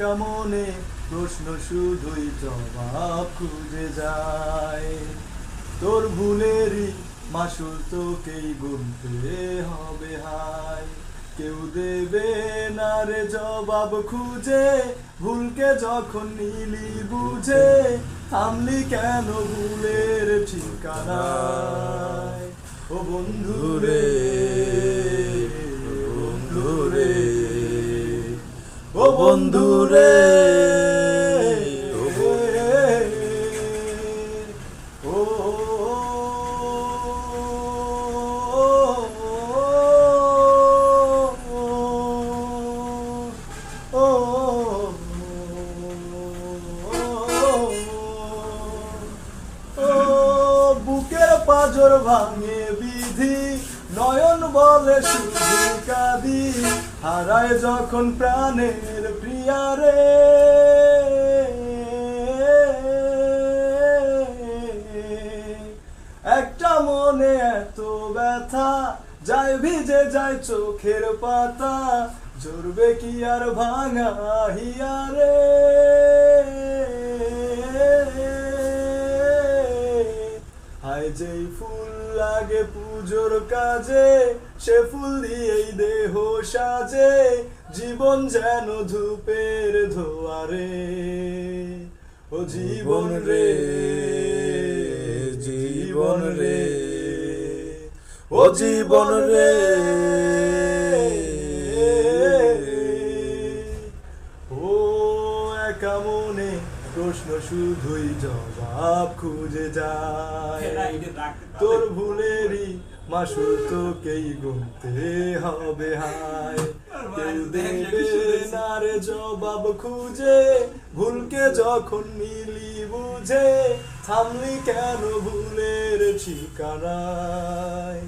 একা মনে প্রশ্ন শুধুই জবাব খুঁজে যায়। তোর ভুলেরই মাসুল তোকেই গুনতে হবে হাই কেউ দেবে না রে জবাব খুঁজে, ভুলকে যখন নিলি বুঝে, থামলি কেন ভুলের ঠিকানায়? ও বন্ধু রে ও বন্ধু ও ও বুকের পাজর ভাঙে বিধি নয়ন বলে শুধু কাঁদি হারায় যখন প্রাণের প্রিয়ারে। একটা মনে এত ব্যথা, যায় ভিজে যায় চোখের পাতা জড়বে কি আর ভাঙা হিয়ারে। হায় যেই ফুল লাগে পুজোর কাজে সে ফুল দিয়েই দেহ সাজে জীবন যেন ধূপের ধোয়ারে। ও জীবন রে জীবন রে ও জীবন রে। ও একা মনে প্রশ্ন শুধুই জবাব খুঁজে যায়। তোর ভুলেরই মাসুল তোকেই গুনতে হবে হায়। কেউ দেবে না রে জবাব খুঁজে। ভুলকে যখন মিলি বুঝে থামলি কেন ভুলের ঠিকানায়?